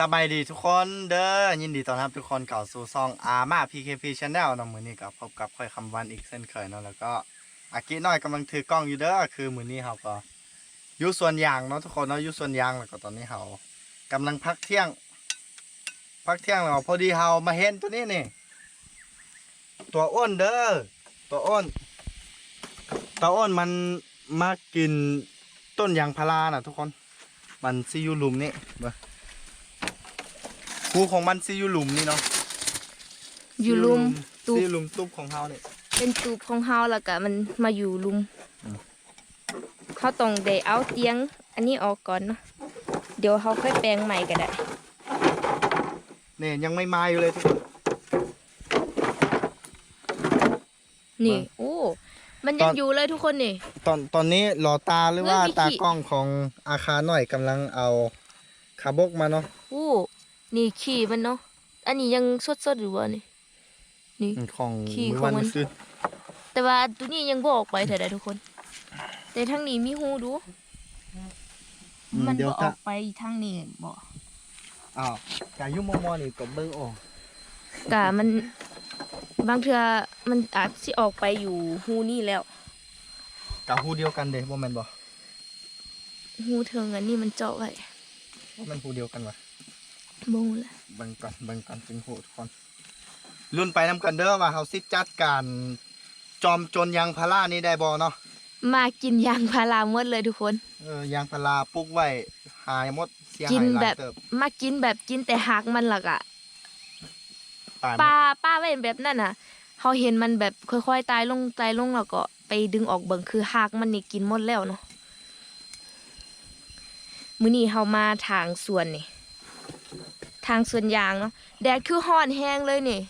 สบายดีทุกคนเด้อยินดีต้อนรับทุกคนเก่าสู่ซองอาม่า PKP Channel เนาะมือนี้ก็พบกับค่อยคำวันอีกเช่นเคยเนาะแล้วก็อากิน้อยกำลังถือกล้องอยู่เด้อคือมือนี้เราก็อยู่สวนยางเนาะทุกคนเนาะอยู่สวนยางแล้วก็ตอนนี้เรากำลังพักเที่ยง พักเที่ยงแล้วพอดีเรามาเห็นตัวนี้นี่ ตัวอ้นเด้อตัวอ้นตัวอ้นมันมากินต้นยางพาราน่ะทุกคน มันซีอยู่ลุมนี่เบิ่ง หูของมันซีอยู่หลุมนี่เนาะอยู่ลุมตูบซีอยู่หลุมตุบของเฮานี่เป็นตูบของเฮาแล้วก็มันมาอยู่ลุมอืมเขาต้องได้เอาเตียง อันนี้ออกก่อนเนาะเดี๋ยวเขาค่อยแปลงใหม่ก็ได้นี่ยังไม่มาอยู่เลยทุกคน นี่ มาโอ้ มันยัตงอน อยู่เลยทุกคนนี่ ตอนตอนนี้หลอตาหรือว่าเฮ้ยมีตาขีกล้องของอาคารหน่อยกำลังเอาคาร์บกมาเนาะ โอ้ นี่ขี้มันเนาะ อันนี้ยังสดๆอยู่วะนี่ นี่ ของขี้มือของวันมัน ซื้อแต่ว่าตัวนี้ยังบ่ออกไปเถอะได้ทุกคน แต่ทางนี้มีหูดู อืมมันเดี๋ยวบ่อถ้าอกไปทางนี้บ่อ้าวกายุมอมอนี่ก็เบิ่งออกกะมันบางเทื่อมันอาจสิออกไปอยู่หูนี่แล้ว กาหูเดียวกันเด้บ่แม่นบ่หูเทิงอันนี้มันเจาะไว้ว่ามันหูเดียวกันวะ บ่ฮู้ละเบิ่งก่อนเบิ่งก่อนจึงหูทุกคนรุ่นไปนํกันเด้อว่าเฮาสิจัดการจอมโจรยางพารานี่ได้บ่เนาะมากินยางพาราหมดเลยทุกคนเออยางพาราปลูกไว้หายหมดเสียกิหานยหลาแบยบเติบมากินแบบกินแต่หักมันล่ะกะตายหมป้าดป้าไว้แบบนั้นน่ะเขาเห็นมันแบบค่อยๆตายลงตายลงแล้วก็ไปดึงออกเบิ่งคือหักมันนี่กินหมดแล้วเนาะมื้อนี้เฮามาทางสวนนี่ ทางสวนยางเนาะแดดคือร้อนแห้งเลยนี่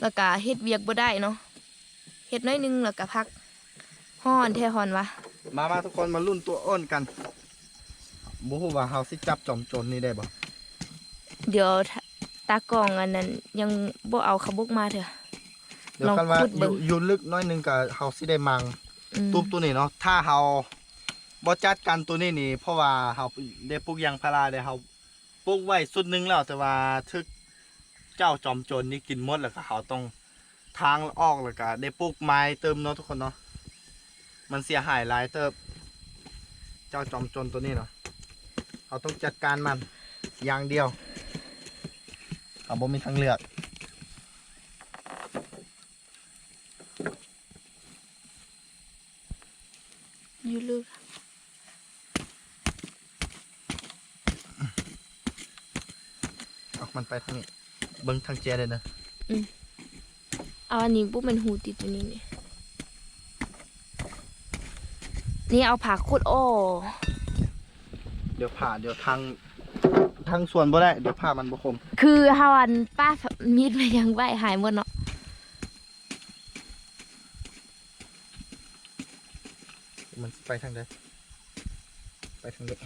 แล้วก็เฮ็ดเวียกบ่ได้เนาะเฮ็ดน้อยหนึงแล้วก็พักร้อนแท้ร้อนวะมามาทุกคนมารุ่นตัวอ้นกันบ่ฮู้ว่าเฮาสิจับจอมโจรนี่ได้บ่เดี๋ยวถ้าตากล้องอันนั้นยังบ่เอาขบุกมาเถอะเดี๋ยวลองกันว่าขุดอเบิ่ยู่งอยู่ลึกน้อยหนึงก็เฮาสิได้มังอืมตูบตัวนี้เนาะถ้าเฮาบ่จัดการตัวนี้นี่เพราะว่าเฮาได้ปลูกยางพาราได้เฮา ปลูกไว้สุดหนึงแล้วแต่ว่าทึกเจ้าจอมโจรนี่กินมดแล้วก็เขาต้องทางออกแล้วก็ได้ปลูกไม้เติมเนาะทุกคนเนาะมันเสียหายหลายเติบ เจ้าจอมโจรตัวนี้เนาะเราต้องจัดการมันอย่างเดียวเขาบ่มีทางเลือก อยู่ลึก เอามันไป ทางนี้เบิ่งทางเจียเลยนะเอาอันนี้ปุ๊บมันหูติดตัวนี้นี่นี่เอาผักขุดโอ้เดี๋ยวผ่าเดี๋ยวทางทางส่วนบ่ได้เดี๋ยวผ่ามันบ่คม คือเฮาอันป้ามีดไปยังใบหายหมดเนาะมันไปทางใดไปทางเด็ก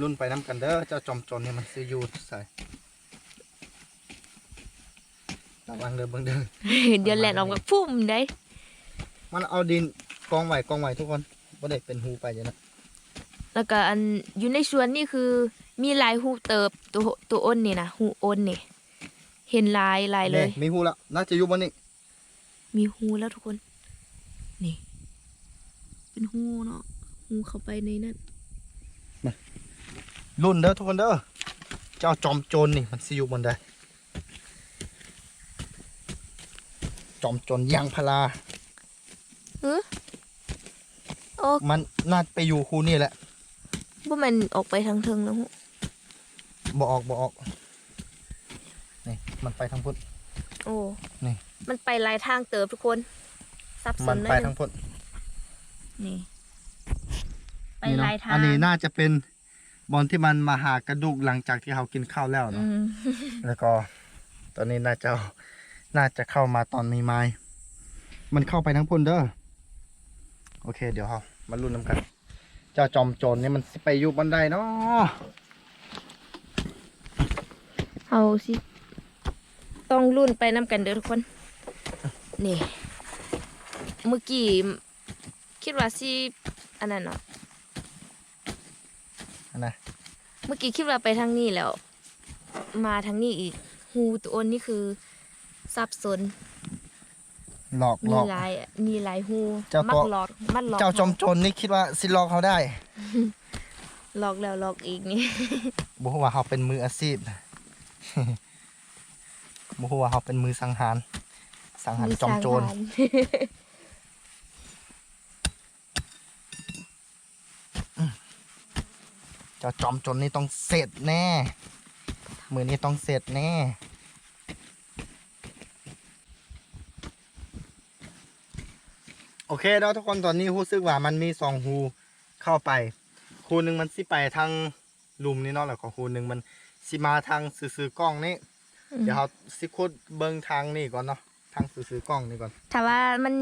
รุ่นไปน้ำกันเด้อเจ้าจอมโจรเนี่ยมันซื้ออยู่ใส่ระวังเด้อเบิ่งเด้อเดี๋ยวแหลนออกมาพุ่มได้มันเอาดินกองไหวกองไหวทุกคนบ่ได้เป็นหูไปอย่างนั้นแล้วก็อันอยู่ในสวนนี่คือมีหลายหูเติบตัวตัวอ้นนี่นะหูอ้นนี่เห็นลายลายเลยนี่มีหูแล้วน่าจะอยู่บนนี้มีหูแล้วทุกคน นี่ เป็นหูเนาะหูเข้าไปในนั้น รุ่นเด้อทุกคนเด้อเจ้าจอมโจรนี่มันสิอยู่บนใดจอมโจรยางพาราโอ้มันน่าไปอยู่คูนี่แหละบ่แมันออกไปทางเทิงแล้วหูบ่ออกบ่ออกนี่มันไปทางพุทธโอ้นี่ มันไปหลายทางเติบทุกคนซับซ้มัอนนไปได้ทางพุทธนี่ ไปนี่หเนาะลายทาง อันนี้น่าจะเป็น บอลที่มันมาหากระดูกหลังจากที่เขากินข้าวแล้วอืเนาะมแล้วก็ ตอนนี้น่าจะน่าจะเข้ามาตอนมีไม้ มันเข้าไปทั้งพุ่นเด้อโอเค เดี๋ยวเรามาลุ้นน้ำกัน เจ้าจอมโจรนี่มันสิไปอยู่บันไดเนาะเอาสิ ต้องรุ่นไปน้ำกันเด้อทุกคน นี่ เมื่อกี้คิดว่าสิอันนั้นเนาะ นะเมื่อกี้คิดว่าไปทางนี้แล้ว มาทางนี้อีกฮูตัวอ้นนี่คือสับสนหลอกหมีลอก หลายมีหลายฮูเจ้ามัตัว กหลอกมันหลอกเจ้าจอมโจรนี่คิดว่าสิหลอกเขาได้หลอกแล้วหลอกอีกนี่ บ่ฮู้ว่าเขาเป็นมืออาชีพบ่ฮู้ว่าเขาเป็นมือสังหาร สังหารจอมโจรสังหาร เจ้าจอมโจรนี่ต้องเสร็จแน่ มือนี้ต้องเสร็จแน่โอเคแล้วทุกคนตอนนี้รู้สึกว่ามันมีสองฮูเข้าไปฮูหนึ่งมันสิไปทางหลุมนี่เนาะแล้วก็ฮูหนึ่งมันสิมาทางซื้อๆกล้องนี่เดี๋ยวเราสิคุดเบิ่งทางนี่ก่อนเนาะทางซื้อๆกล้องนี่ก่อน ถ้าว่ามัน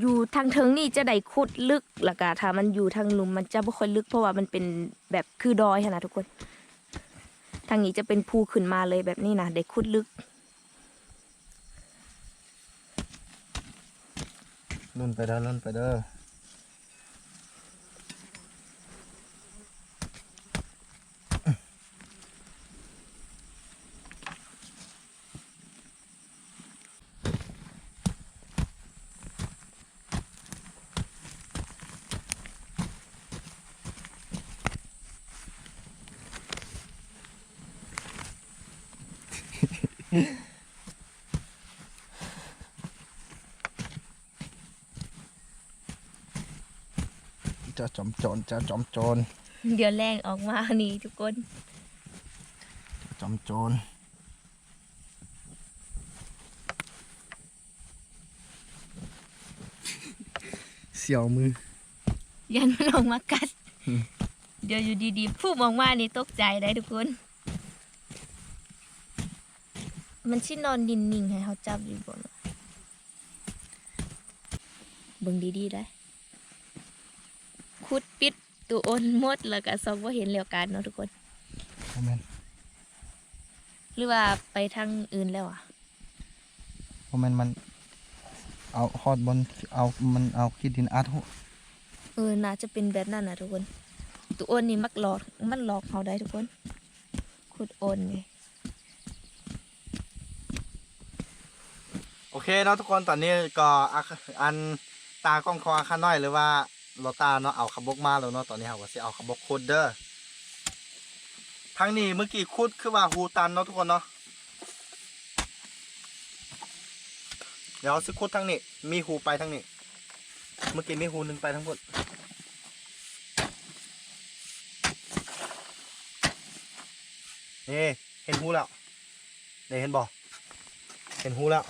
อยู่ทางเทิงนี่จะได้ขุดลึกหละกะถ้ามันอยู่ทางลุมมันจะไม่ค่อยลึกเพราะว่ามันเป็นแบบคือดอยนะทุกคน ทางนี้จะเป็นภูขึ้นมาเลยแบบนี้นะได้ขุดลึกลุ่นไปเด้อลุ่นไปเด้อ จ้าจอมโจรเจ้าจอมโจรเดี๋ยวแรงออกมานี่ทุกคนจอมโจรเสี่ยวมือ ยันมันออกมากัดอืมเดี๋ยวอยู่ดีๆพูดออกมานี่ตกใจได้ทุกคน มันชินอนดินนิ่งให้เขาจับอยู่บนเบิ่งดีๆได้คุดปิดตัวอ้นหมดแล้วก็ซอกว่าเห็นแล้วกันเนาะทุกคนโมเมนหรือว่าไปทางอื่นแล้วอะโมเมนมันเอาฮอดบนเอามันเอาขี้ดินอัดหัวเออน่าจะเป็นแบบนั้นนะทุกคนตัวอ้นนี่มักหลอกมันหลอกเขาได้ทุกคนคุดอ้นไง โอ เคเนาะทุกคนตอนนี้ก็อันตากล้องคออาคาน้อยหรือว่าโลตาเนาะเอาขบกมาแล้วเนาะตอนนี้เราก็สิเอาขบกคุดเด้อทางนี้เมื่อกี้คุดคือว่าหูตันเนาะทุกคนเนาะเดี๋ยวสิคุดทางนี้ มีหูไปทางนี้ เมื่อกี้มีหูหนึ่งไปทั้งหมดนี่เห็นหูแล้วนี่เห็นบ่เห็นหูแล้ว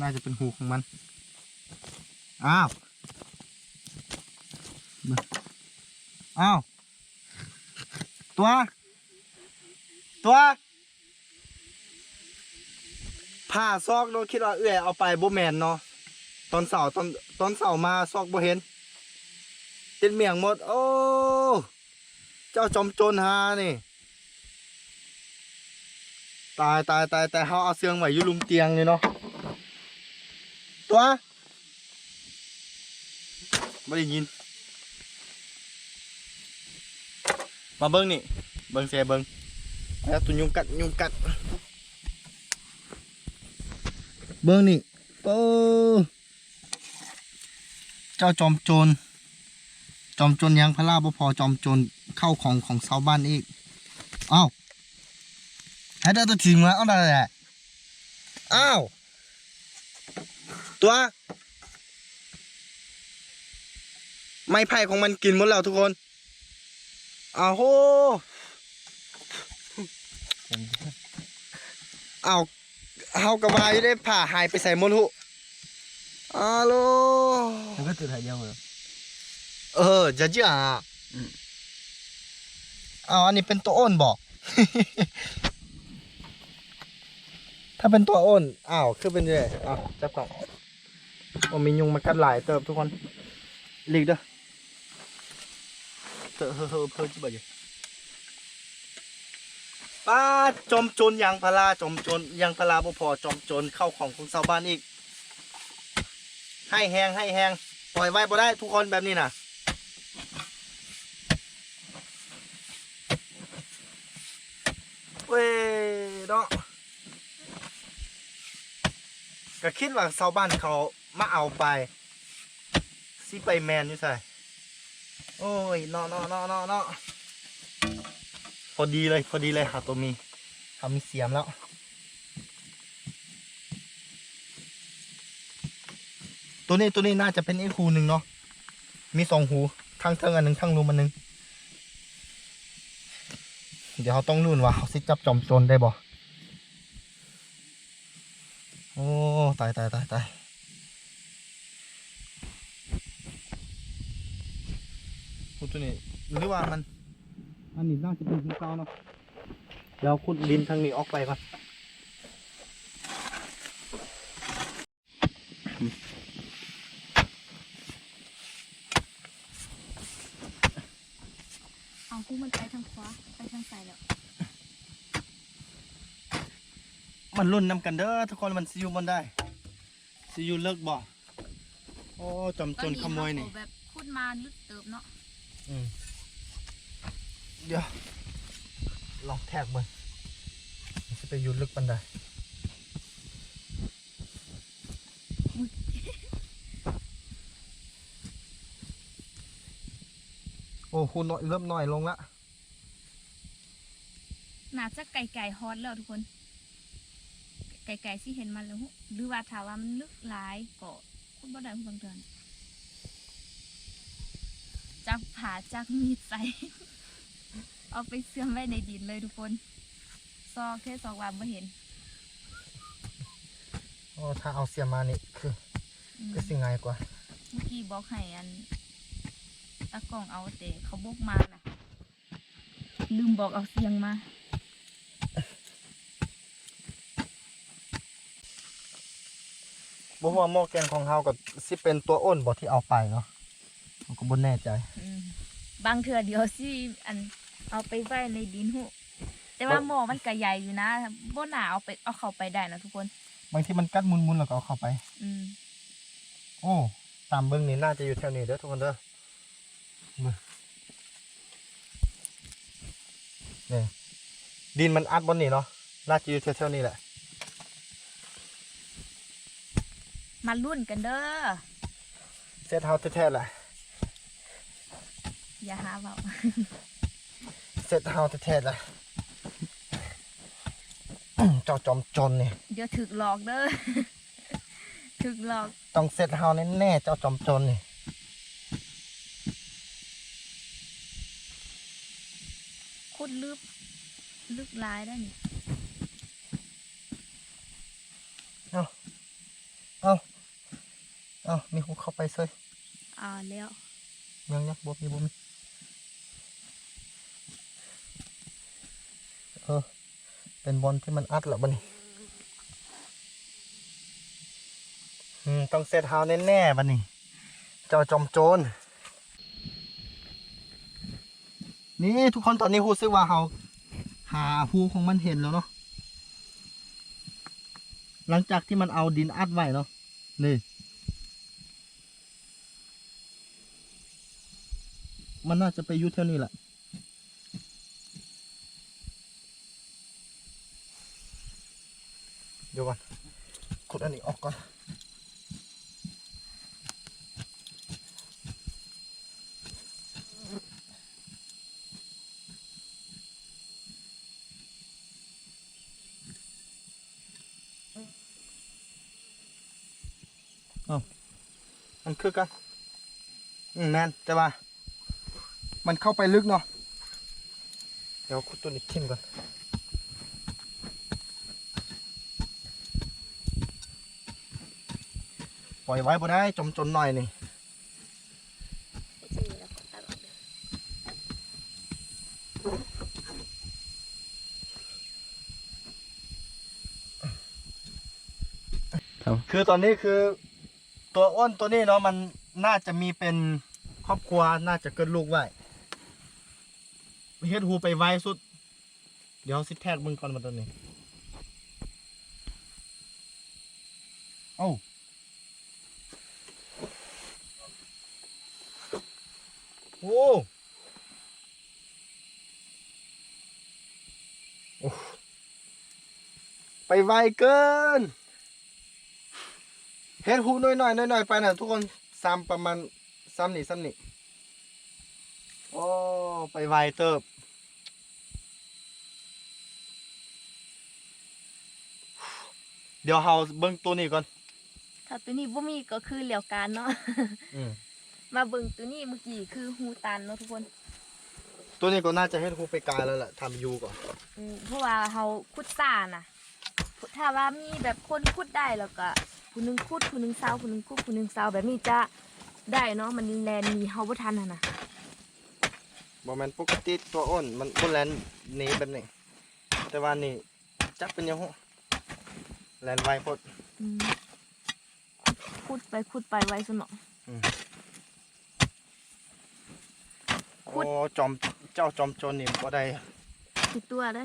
น่าจะเป็นหูของมัน อ้าว อ้าว ตัว ตัวผ่าซอกโดนคิดว่าเอื้อยเอาไปโบแมนเนาะ ตอนเสาร์ตอนตอนเสาร์มาซอกโบเห็นเติดเมียงหมด โอ้ เจ้าจอมโจรหานี่ตายตายตายแต่เขาเอาเสียงไว้อยู่ลุมเตียงเลยเนาะ ตัวไม่ได้ยิน มาเบิ้งนี่ เบิ้งเสียเบิ้งแล้วตัวยุงกัดยุงกัด เบิ้งนี่โอ้เจ้าจอมโจร จอมโจรยังพระลาบพอจอมโจรเข้าของของชาวบ้านอีกอ้าวให้ได้ตัวจริงมาเอาได้แหละอ้าว ตัว ไม้ไผ่ของมันกินหมดแล้วทุกคนอ้าวโหอ้าวเฮากระบายได้ผ่าหายไปใส่หมดหุอ้าวโลมันก็ตัวไทยเดียวเหรอเออจะเจ้าอ้าวอันนี้เป็นตัวอ้นบอก ถ้าเป็นตัวอ้น อ้าว คือเป็นยังไงอ้าวจับกล่องโอ้มียุงมากัดหลายเติบทุกคนหลีกเด้อเตอะเฮ้อเฮ้อเพิ่มจิบะอยู่ป้าจอมโจรยางพาราจอมโจรยางพาราบ่พอจอมโจรเข้าของของชาวบ้านอีก ให้แหงให้แหงปปล่อยไว้บ่ได้ทุกคนแบบนี้นะเว้ยเนาะ ก็คิดว่าชาวบ้านเขามาเอาไปสิไปแมนอยู่ใส่โอ้ยเนาะเนาะเนาะเนาะเนาะพอดีเลยพอดีเลยหาตัวมีทำมีเสียมแล้ว ตัวนี้ตัวนี้น่าจะเป็นไอ้คูหนึ่งเนาะมีสองหูข้างเทิงอันหนึ่งข้างรูมอันหนึ่งเดี๋ยวเขาต้องรุ่นว่าเขาสิจับจอมโจรได้บ่ โอ้ ตายตายตายตายพูดตัวนี้หรือว่ามัน อันนี้น่าจะเป็นหูเก่าเนาะเดี๋ยวขุดดินทางนี้ออกไปก่อนเอากูมันไปทางขวาไปทางซ้ายแล้ว มันรุ่นนำกันเด้อทุกคนมันซิอยูมันได้ซิอยูเลิกบ่โอ้จอมโจรขโมยนี่แบบพูดมาลึกเติบเนาะอืมเดี๋ยวลองแทกมันมันจะไปอยูลึกปันไดโอ้คุณน้อยเริ่มน้อยลงละน่าจะไก่ไก่ฮอตแล้วทุกคน ไก่ไก่ที่เห็นมันแล้วหรือว่าถามว่ามันลึกหลายก็คุณบ่ได้คุณบังเดือนจักผาจักมีดใส่เอาไปเสื่อมไว้ในดินเลยทุกคนซอกแค่ซอกวางไม่เห็นโอ้ถ้าเอาเสียมานี่คืออืมก็สิง่ายกว่า เมื่อกี้บอกให้อันตะกล้องเอาแต่เขาบกมาน่ะ ลืมบอกเอาเสียงมา บ่ว่าหม้อแกงของเฮากับสิเป็นตัวอ้นบ่ที่เอาไปเนาะผมก็บ่แน่ใจ อืมบางเถื่อเดียวสิอันเอาไปไว้ในดินหุแต่ว่าบ่หม้อมันก็ใหญ่อยู่นะบ่หนาเอาไปเอาเข้าไปได้นะทุกคน บางทีมันกัดมุนๆแล้วก็เอาเข้าไป อืมโอ้ตามเบิ้งนี่น่าจะอยู่แถวนี้เด้อทุกคนเด้อมือนี่ดินมันอัดบนนี่เนาะน่าจะอยู่แถวๆนี้แหละ มารุ่นกันเด้อเซตเฮาแท้ๆแหละอย่าหาเบาเซตเฮาแท้ๆแหละอื้อเจ้าจอมจนนี่เดี๋ยวถึกหลอกเด้อถึกหลอกต้องเซตเฮาแน่ๆเจ้าจอมจนนี่คุดลึกลึกหลายได้นี่ เอา เอาเอามีหูเข้าไปเซยอ่าแล้วยังยังบ่มีบ่มีเออเป็นบอลที่มันอัดแล้วบัดนี้อืมต้องเซตเฮาแน่ๆบัดนี้เจ้าจอมโจรนี่ทุกคนตอนนี้ฮู้ซึกว่าเฮาหาฮูของมันเห็นแล้วเนาะ หลังจากที่มันเอาดินอัดไว้เนาะนี่ มันน่าจะไปอยุทธเท่านี้แหละเดี๋ยวก่อนขุดอันนี้ออกก่อน คือกันอืมแมนแต่ว่า มันเข้าไปลึกเนาะเดี๋ยวขุดตัวนี้ทิ่มก่อนปล่อยไว้บ่ได้จมจนหน่อยนี่คือตอนนี้คือ ตัวอ้นตัวนี้เนาะมันน่าจะมีเป็นครอบครัวน่าจะเกิดลูกไว้เฮ็ดหูไปไว้สุด เดี๋ยวสิแทกมึงก่อนมาตัวนี้เอ้าอ้โอ้ไปไวเกิน เฮ็ดหูน้อยๆน้อยๆไปน่ะทุกคนซ้ำประมาณซ้ำนี่ซ้ำนี่โอ้ไปไวเติบเดี๋ยวเฮาเบิ่งตัวนี้ก่อน ถ้าตัวนี้บ่มีก็คือเหลียวการเนาะอืมมาเบิ่งตัวนี้เมื่อกี้คือฮูตันเนาะทุกคนตัวนี้ก็น่าจะให้ครูไปกายแล้วแหละทำยูก่อนอืมเพราะว่าเฮาขุดซ่าน่ะถ้าว่ามีแบบคนขุดได้แล้วก็ ผู้หนึงขุดผู้หนึงเซาผู้หนึงขุดผู้หนึงเซาแบบนี้จะได้เนาะมันแลนมีเฮาบ่ทันน่ะนะบอแมนปกติตัวอ้นมันบนแลนหนี้แบบนี้ แต่ว่านี่จักเป็นยังไงแลนไวโพด อืมขุดไปขุดไปไว้ซะเนาะขุโอ้ด จอมเจ้าจอมโจรนี่ก็ได้คิดตัวได้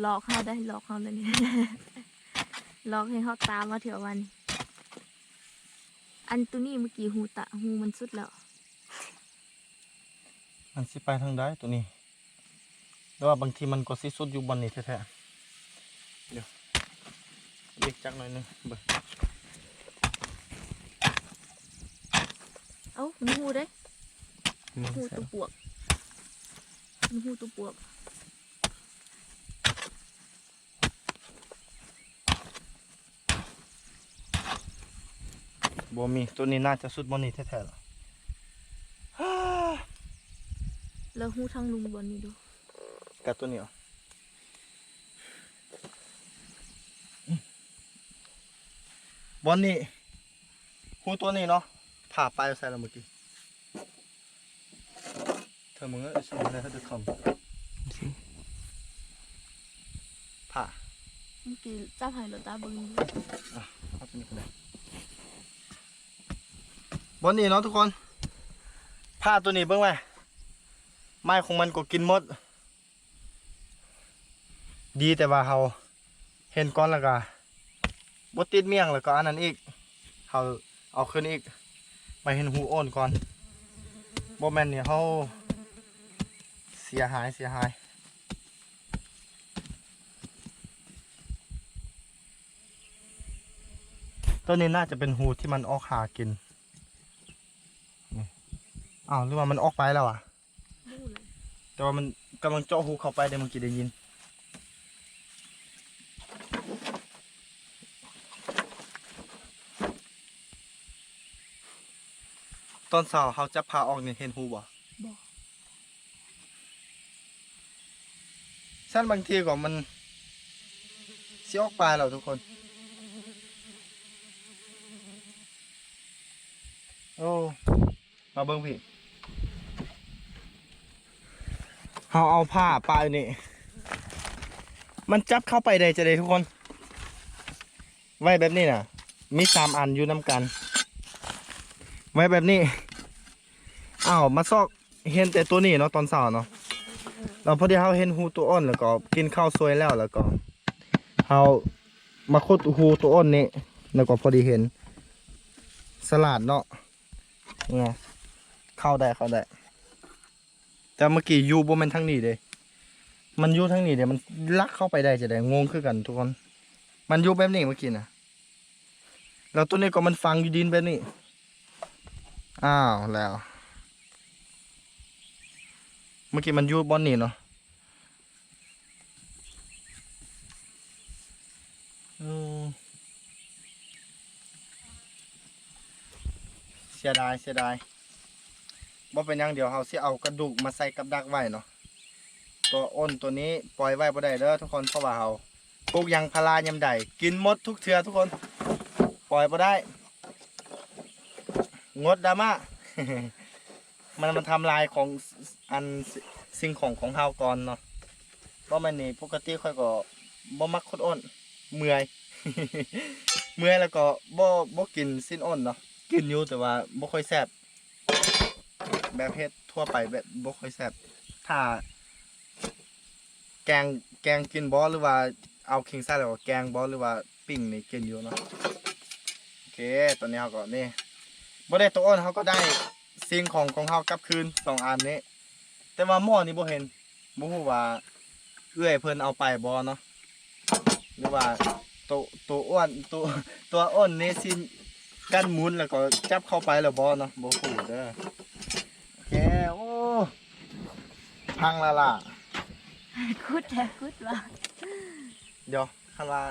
หลอกเฮาได้หลอกเฮาเลยนี่ห ลอกให้เฮาตามมาเที่ยววัน อันตัวนี้เมื่อกี้หูตะหูมันสุดแล้ว มันสิไปทางใดตัวนี้แต่ว่าบางทีมันก็สิสุดอยู่บนนี้แท้ๆเดี๋ยวเรียกจักหน่อยหนึงเบิ่งเอ้ามันหูได้หูตัวปวกมันหูตัวปวก บ่มีตัวนี้น่าจะสุดบนนี้แท้ๆหรอแล้วหูทางลุงบนนี่ดูกับตัวนี้เหรออืมบอลนี่คู่ตัวนี้เนาะผ่าไปใส่แล้วเมื่อกี้เธอมึงเอ้ยสมองได้เขาจะคำผ่าเมื่อกี้จับใหายรถตาเบิงอยู่เอาตัวนี้ก็ได้ บอลนี่เนาะทุกคนผ่าตัวนี้เบิ่งไว้ไม้ของมันก็กินหมด ดีแต่ว่าเขาเห็นก้อนแล้วก็บดติดเมี่ยงแล้วก็อันนั้นอีกเขาเอาขึ้นอีกมาเห็นหูโอนก่อนบ่แมนเนี่ยเขาเสียหายเสียหายต้นนี้น่าจะเป็นหูที่มันออกหากิน อ้าวหรือว่ามันออกไปแล้วอะดูเลยแต่ว่ามันกำลังเจาะหูเข้าไปเดี๋ยวมันกี่ได้ยินตอนสาวเขาจะพาออกเนี่ยเห็นหูบ่บ่สั้นบางทีก็มันสิออกไปแล้วทุกคน โอ้ มาเบิ่งพี่ เขาเอาผ้าปลายนี่ มันจับเข้าไปได้จะได้ทุกคน ไว้แบบนี้น่ะมีสามอันอยู่น้ำกัน ไว้แบบนี้อ้าวมาซอกเห็นแต่ตัวนี้เนาะตอนสาวเนาะเราพอดีเขาเห็นหูตัวอ้นแล้วก็ กินข้าวซวยแล้วแล้วก็เขามาคุดหูตัวอ้นนี่แล้วก็พอดีเห็น สลัดเนาะไงเข้าได้เข้าได้ แต่เมื่อกี้ยูบ่มันทั้งนี้เลยมันยูทั้งนี้เดี๋ยวมันลักเข้าไปได้จะได้งงคือกันทุกคน มันยูแบบนี้เมื่อกี้นะแล้วตัวนี้ก็มันฟังอยู่ดินแบบนี้ อ้าวแล้ว เมื่อกี้มันยูบอนนี่เนาะเสียดายเสียดาย บ่เป็นยังเดี๋ยวเราสิเอากระดูกมาใส่กับดักไว้เนาะตัวอ้นตัวนี้ปล่อยไว้บ่ได้เด้อทุกคนเพราะว่าเราปลูกยางพารายามใดกินหมดทุกเทือทุกคน ปล่อยบ่ได้ งดดราม่ามันมันทำลายของอันสิ่งของของเฮาก่อนเนาะเพราะมันนี่ปกติค่อยก็บ่มักคนอ้นเมื่อย เมื่อยแล้วก็บ่บ่กินสิ้นอ้นเนาะกินอยู่แต่ว่าบ่ค่อยแซ่บ แบบเฮ็ดทั่วไปแบบบ่ค่อยแซ่บถ้า แกงแกงกินบ่หรือว่าเอาคิงซ่าแล้วก็แกงบ่หรือว่าปิ้งนี่กินอยู่เนาะโอเคตอนนี้เฮาก็นี่บ่ได้ตัวอ้นเฮาก็ได้สิ่งของของเฮากลับคืนสองอันนี้ แต่ว่าหม้อนี่บ่เห็นบ่ฮู้ว่าเอื้อยเพิ่นเอาไปบ่เนาะหรือว่าตัวตัวอ้วนตัวตัวอ้นนี่สิกันหมุนแล้วก็จับเข้าไปแล้วบ่เนาะบ่ฮู้เด้อเคโอ้ พังและล่ะ คุดแท้คุดว่าเดี๋ยวคันว่า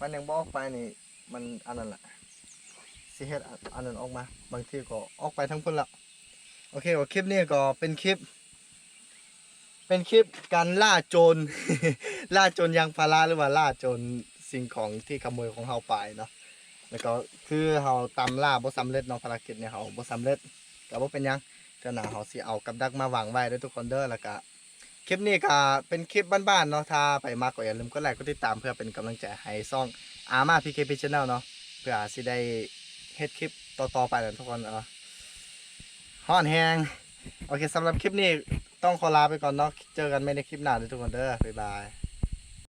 มันยังบ่ออกไปนี่ มันอันนั้นแหละสิเฮ็ดอันอันนั้นออกมา บางทีก็ออกไปทั้งพุ่นละโอเคก็คลิปนี้ก็เป็นคลิป เป็นคลิปการล่าโจร ล่าโจรยางพาราหรือว่าล่าโจรสิ่งของที่ขโมยของเฮาไปเนาะแล้วก็คือเฮาตามล่าบ่สำเร็จเนาะภารกิจเนี่ยเฮาบ่สำเร็จก็บ่เป็นหยัง เทื่อหนาเฮาสิเอากับดักมาวางไว้ด้อทุกคนเด้อแล้วก็คลิปนี้ก็เป็นคลิปบ้านๆเนาะถ้าไปมากก็อย่าลืมกดไลค์กดติดตามเพื่อเป็นกำลังใจให้ซ่องอามา PKP Channel เนาะเพื่อสิได้เฮ็ดคลิปต่อๆไปนะทุกคนเนาะฮ้อนแฮงโอเคสำหรับคลิปนี้ต้องขอลาไปก่อนเนาะเจอกันไม่ในคลิปหน้าเด้อทุกคนเด้อบ๊ายบาย